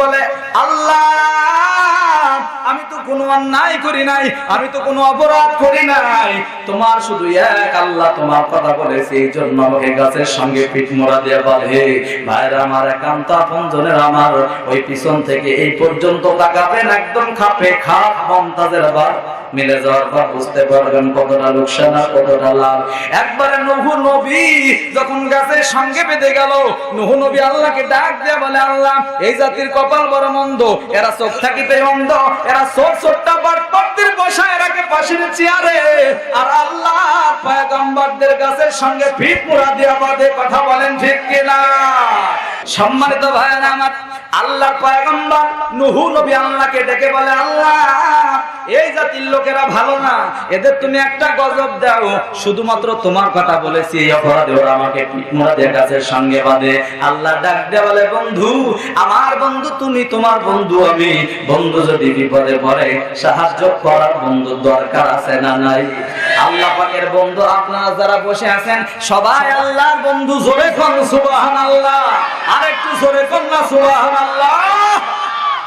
বলে, আল্লাহ, আমি তো কোনো অন্যায় করি নাই, আমি তো কোনো অপরাধ করি নাই। তোমার শুধু এক আল্লাহ তোমার কথা বলেছে এই জন্য আমাকে গাছের সঙ্গে পিঠ মোড়া দিয়ে বলে ভাইরা, আমার একান্ত আপন জনের আমার, ওই পিছন থেকে এই পর্যন্ত তাকাবেন, একদম খাপে খাপ, মমতাজের আবার মিলে যাওয়ার পর বুঝতে পারবেন কতটা লোকসান আর কতটা লাভ। একবারে নহু নবী যখন গাছের সঙ্গে বেঁধে গেল, নহু নবী আল্লাহকে ডাক দিয়ে বলে, আল্লাহ, এই জাতির কপাল বড় মন্দ। এরা চোখ থাকিতে অন্ধ। এরা চোখ চোখটা বাটপাটদের বসায় রাখে পাশের চেয়ারে। আর আল্লাহ পয়গম্বরদের গাছের সঙ্গে ফিট মুড়া দিয়া বাদে কথা বলেন ঠিক কিনা? সম্মানিত ভাইয়েরা, আমার আল্লাহর পয়গম্বর নুহু নবী আল্লাহকে ডেকে বলে, আল্লাহ, এই জাতির লোকেরা ভালো না। এদের তুমি একটা গজব দাও। শুধুমাত্র তোমার কথা বলেছি, এই অপরাধে ওরা আমাকে পিঠমোড়াদের কাছের সঙ্গে বাঁধে। আল্লাহ ডাক দিয়ে বলে, বন্ধু, আমার বন্ধু, তুমি তোমার বন্ধু আমি। বন্ধু যদি বিপদে পড়ে, সাহায্য করার বন্ধু দরকার আছে না নাই? আল্লাহ বন্ধু আপনারা যারা বসে আছেন, সবাই আল্লাহর বন্ধু, জোরে কোন সুবহানাল্লাহ। আর একটু জোরে কোন না সুবহানাল্লাহ।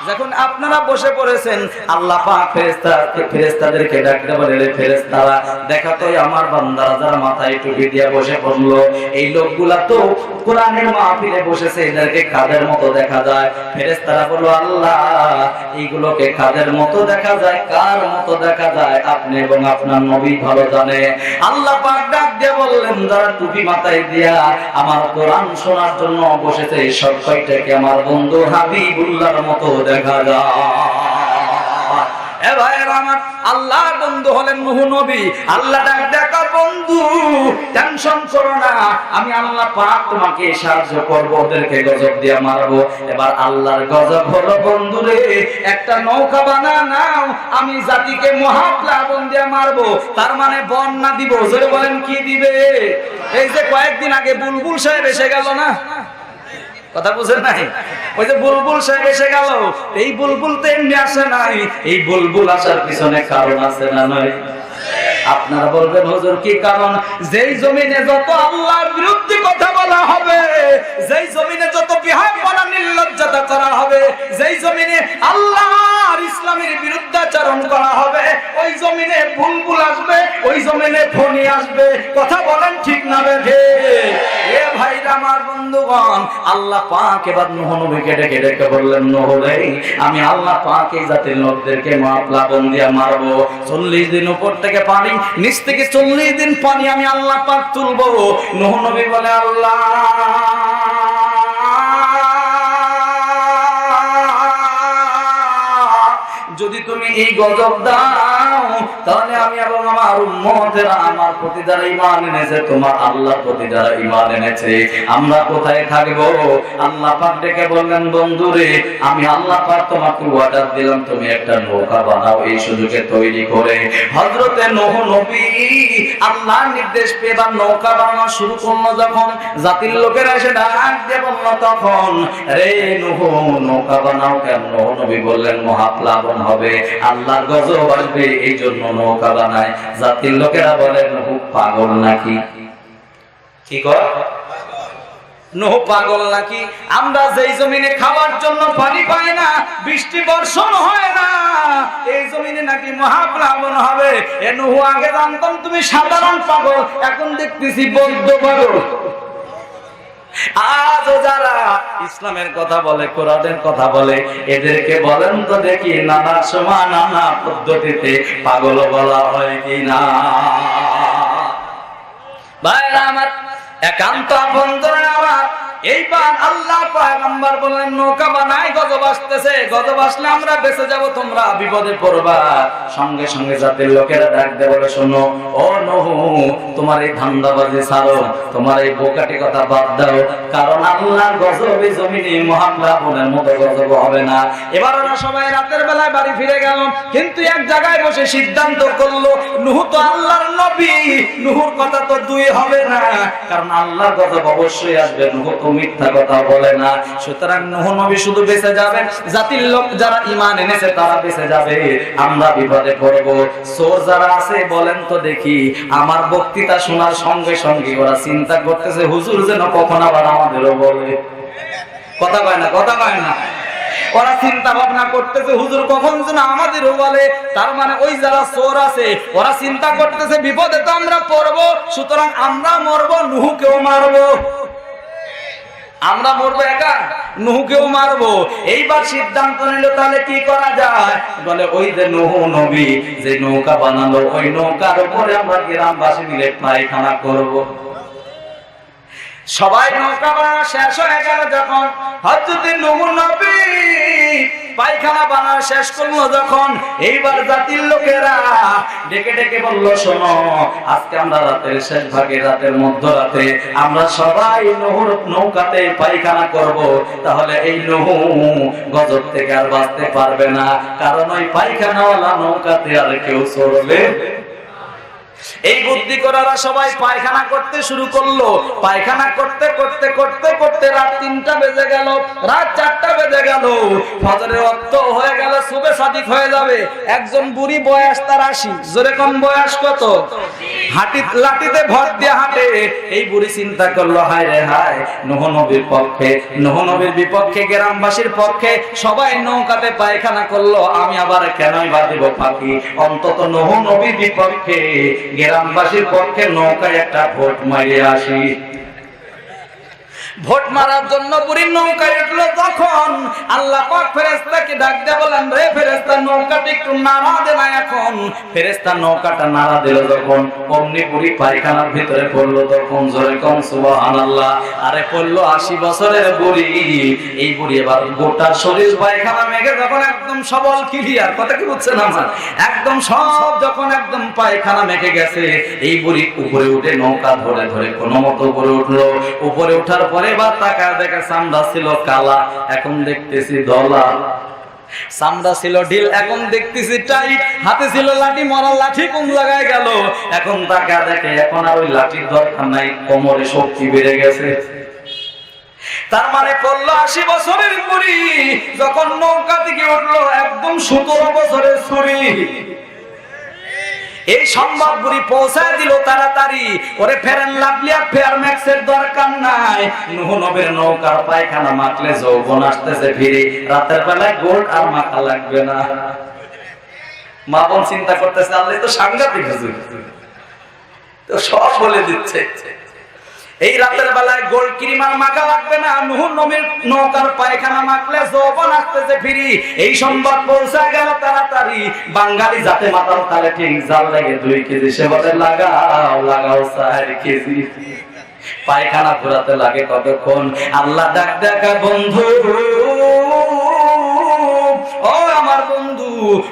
যখন আপনারা বসে পড়েছেন, আল্লাহ পাক ফেরেশতা ফেরেশতাদেরকে ডাকতে বলে রে ফেরেশতারা, দেখা তো আমার বান্দারা যারা মাথায় টুপি দিয়ে বসে পড়ল। এই লোকগুলা তো কোরআনের মাহফিলে বসেছে, এদেরকে কাদের মতো দেখা যায়? ফেরেশতারা বলল, আল্লাহ, এইগুলোকে খাদের মতো দেখা যায়? কার মতো দেখা যায়? আপনি এবং আপনার নবী ভালো জানে আল্লাহ পাক ডাক টুপি মাথায় দিয়া আমার কোরআন শোনার জন্য আমার বন্ধু হাবিবুল্লাহর মতো দেখা যায়? এ আমার আল্লাহর বন্ধু হলেন নবী। আল্লাহ ডাক বন্ধু, টেনশন করো না, আমি আল্লাহ পাক তোমাকে সাহায্য ওদেরকে গজব দিয়ে মারবো। এবার আল্লাহর গজব হলো, বন্ধু রে, একটা নৌকা বানা নাও, আমি জাতিকে মহাপ্লাবন দিয়ে মারবো। তার মানে বন্যা দিব, জোরে বলেন, কি দিবে? এই যে কয়েকদিন আগে বুলবুল সাহেব এসে গেল না? কথা বুঝে নাই? ওই যে বুলবুল সাহেব এসে গেল। এই বুলবুল তো এমনি আসে নাই। এই বুলবুল আসার পিছনে কারণ আছে না নয় আপনারা বলবেন, হজুর, কি কারণ? যেই জমিনে যত আল্লাহর বিরুদ্ধে কথা বলা হবে, যেই জমিনে যত বিহার বলা নির্লজ্জতা করা হবে, যেই জমিনে আল্লাহর ইসলামের বিরুদ্ধাচরণ করা হবে। ওই জমিনে বুলবুল আসবে ওই জমিনে ফণি আসবে। কথা বলেন ঠিক না বেঠে? এ ভাইরা আমার বন্ধুগণ আল্লাহ পাক এবার নূহ নবীকে ডেকে ডেকে বললেন আমি আল্লাহ পাক এই জাতির লোকদেরকে মারবো। চল্লিশ দিন উপর থেকে পানি নিচ থেকে চল্লিশ দিন পানি আমি আল্লাহ পাক তুলবো। নূহ নবী বলে আল্লাহ যদি তুমি এই গজব দাও, তাহলে আমি এবং আমার উম্মতেরা আমার প্রতি যারা ইমান এনেছে, তোমার আল্লাহর প্রতি যারা ইমান এনেছে, আমরা কোথায় থাকব? আল্লাহ পাক ডেকে বললেন, বন্ধুরে, আমি আল্লাহ পাক তোমাকে অর্ডার দিলাম, তুমি একটা নৌকা বানাও, এই সুযোগে তৈরি করে। হযরতে নূহ নবী আল্লাহর নির্দেশ পেয়ে এবার নৌকা বানানো শুরু করল যখন, জাতির লোকেরা এসে ডাক দিয়ে বলল, তখন রে নূহ, নৌকা বানাও কেন? নবী বললেন, মহাপ্লাবন হবে। আল্লাহর গজব আসবে এই জন্য নৌকা বানায়। জাতির লোকেরা বলে, নূহ পাগল নাকি? কি কর পাগল নাকি? আমরা যেই জমিনে খাওয়ার জন্য পানি পাই না, বৃষ্টি বর্ষণ হয় না, এই জমিনে নাকি মহাপ্লাবন হবে। এ নহু আগে জানতাম তুমি সাধারণ পাগল, এখন দেখতেছি বৌদ্ধ পাগল। আজও যারা ইসলামের কথা বলে, কোরআনের কথা বলে, এদেরকে বলেন তো দেখি নানা সময় নানা পদ্ধতিতে পাগল বলা হয় কিনা। ভাইরা আমার, একান্ত বন্ধুরা আমার এইবার আল্লাহ পয়গম্বর বললেন, নৌকা বানাই, গজব আসতেছে, গজব আসলে আমরা বেঁচে যাব, তোমরা বিপদে পড়বা। সঙ্গে সঙ্গে জাতির লোকেরা ডাক দে বলে, শোনো, ও নহু, তোমার এই ধান্দাবাজি ছাড়ো, তোমার এই বোকাটি কথা বাদ দাও, কারণ আল্লাহর গজব জমিনে মহাপ্লাবনের মতো গজব হবে না। এবার ওরা সবাই রাতের বেলায় বাড়ি ফিরে গেল, কিন্তু এক জায়গায় বসে সিদ্ধান্ত করল, নুহু তো আল্লাহর নবী, নুহুর কথা তো দুই হবে না, কারণ আল্লাহর গজব অবশ্যই আসবে, নুহু মিথ্যা কথা বলে না। সুতরাং নুহ নবী শুধু বেঁচে যাবেন। জাতির লোক যারা ইমান এনেছে, তারা বেঁচে যাবে। আমরা বিপদে পড়ব। সোর যারা আছে, বলেন তো দেখি, আমার বক্তৃতা শোনার সঙ্গে সঙ্গে ওরা চিন্তা করতেছে, হুজুর যেন কখন আবার আমাদেরও বলে। কথা কয় না, কথা কয় না। ওরা চিন্তা ভাবনা করতেছে, হুজুর কখন যেন আমাদেরও বলে। তার মানে ওই যারা চোর আছে, ওরা চিন্তা করতেছে, বিপদে তো আমরা পড়ব। সুতরাং আমরা মরবো, নুহুকেও মারবো। আমরা মরবো একা? নুহুকেও মারবো। এইবার সিদ্ধান্ত নিল, তাহলে কি করা যায়? বলে, ওই যে নুহু নবী, যে নৌকা বানালো, ওই নৌকার উপরে আমরা গ্রামবাসী মিলে পায়খানা করব। সবাই নৌকা বানানো শেষ হয়ে গেল যখন হজরত নুহু নবী পায়খানা বানা শেষ করল যখন, এইবার জাতির লোকেরা ডেকে ডেকে বলল, শোনো, আজকে আমরা রাতের শেষ ভাগে, রাতের মধ্যরাতে আমরা সবাই নহর, নৌকাতে পায়খানা করব। তাহলে এই নহু গজব থেকে আর বাঁচতে পারবে না। কারণ ওই পায়খানাওয়ালা নৌকাতে আর কেউ চড়বে এই বুদ্ধি করারা সবাই পায়খানা করতে শুরু করল। পায়খানা করতে করতে করতে করতে রাত তিনটা বেজে গেল। রাত চারটা বেজে গেল। ফজরের অর্থ হয়ে গেল সুবে সাদিক হয়ে যাবে। একজন বুড়ি বয়স তার আশি। জোরে কম বয়স কত? হাঁটি, লাঠিতে ভর দিয়ে হাঁটে। এই বুড়ি চিন্তা করল, হায় রে হায়, নহ নবীর পক্ষে, নহ নবীর বিপক্ষে, গ্রামবাসীর পক্ষে সবাই নৌকাতে পায়খানা করল। আমি আবার কেনই বাঁধিব পাখি অন্তত নহ নবীর বিপক্ষে গ্রামবাসীর পক্ষে নৌকায় একটা ভোট মারিয়ে আসি। ভোট মারার জন্য বুড়ির নৌকায় উঠল তখন আল্লাহ পাক ফেরেস্তাকে ডাক দিয়ে বলেন রে ফেরেস্তা নৌকাটা একটু নাড়া দে না এখন। ফেরেস্তা নৌকাটা নাড়া দিল যখন, অমনি বুড়ি পায়খানার ভিতরে পড়ল তখন, জোরে কম, সুবহানাল্লাহ। আরে পড়ল আশি বছরের বুড়ি। এই বুড়ি এবার গোটা শরীর পায়খানা মেঘে যখন একদম সবল ক্লিয়ার কথা কি বুঝছেন আমার? একদম সব যখন একদম পায়খানা মেঘে গেছে, এই বুড়ি উপরে উঠে নৌকা ধরে ধরে কোনো মতো উপরে উঠল। উপরে ওঠার পরে বা টাকা দেখে চামড়া ছিল কালা, এখন দেখতেছি দলা চামড়া ছিল ঢিল, এখন দেখতেছি টাইট। হাতে ছিল লাঠি, মরার লাঠি, কোন জায়গায় গেল? এখন টাকা দেখে এখন আর ওই লাঠির দরকার নাই, কোমরে শক্তি বেড়ে গেছে। তার মানে করল আশি বছরের বুড়ি যখন নৌকা থেকে উঠল একদম সতেরো বছরের ছুরি এই বুড়ি পৌঁছায় দিল তাড়াতাড়ি। ওরে ফেরেন লাভলি আর ফেয়ার ম্যাক্সের দরকার নাই। নুহ নবের নৌকার পায়খানা মাখলে যৌবন আসতেছে ফিরে। রাতের বেলায় গোল্ড আর মাখা লাগবে না। মা বোন চিন্তা করতেছে, আল্লাহ তো সাংঘাতিক হুজুর। তো সব বলে দিচ্ছে। এই রাতের বেলায় গোল ক্রিমার মাখা লাগবে না, নুহুর নবীর নৌকার পায়খানা মাখলে যৌবন আসতেছে ফিরি। এই সংবাদ পৌঁছা গেল তাড়াতাড়ি। বাঙালি যাতে মাতাল তালে ঠিক জাল লাগে দুই কেজি সে বলে লাগাও লাগাও চার কেজি। পায়খানা ঘোরাতে লাগে কতক্ষণ? আল্লাহ ডাক দেখা বন্ধু, ও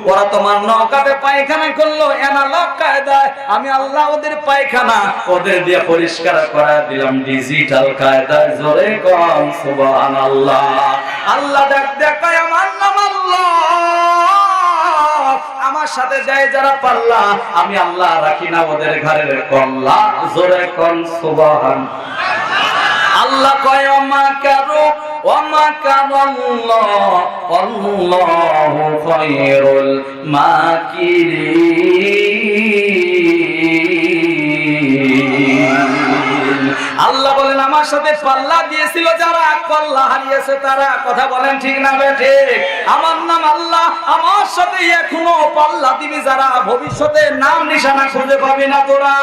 ওরা তোমার নৌকাতে পায়খানা করল এনালগ কায়দায় আমি আল্লাহ ওদের পায়খানা, ওদের দিয়ে পরিষ্কার করা দিলাম ডিজিটাল কায়দায় জোরে কম সুবহান আল্লাহ আল্লাহ ডাক দেখায় আমার নাম আল্লাহ। আমার সাথে যায় যারা পাল্লা, আমি আল্লাহ রাখি না ওদের ঘরের কল্লা, জোরে কম, সুবহান। আল্লাহ কয়, অমা কারও আল্লাহ বলেন, আমার সাথে পাল্লা দিয়েছিল যারা, পাল্লা হারিয়েছে তারা। কথা বলেন ঠিক না বেঠে আমার নাম আল্লাহ, আমার সাথে এখনও পাল্লা দিবি যারা। ভবিষ্যতে নাম নিশানা খুঁজে পাবি না তোরা।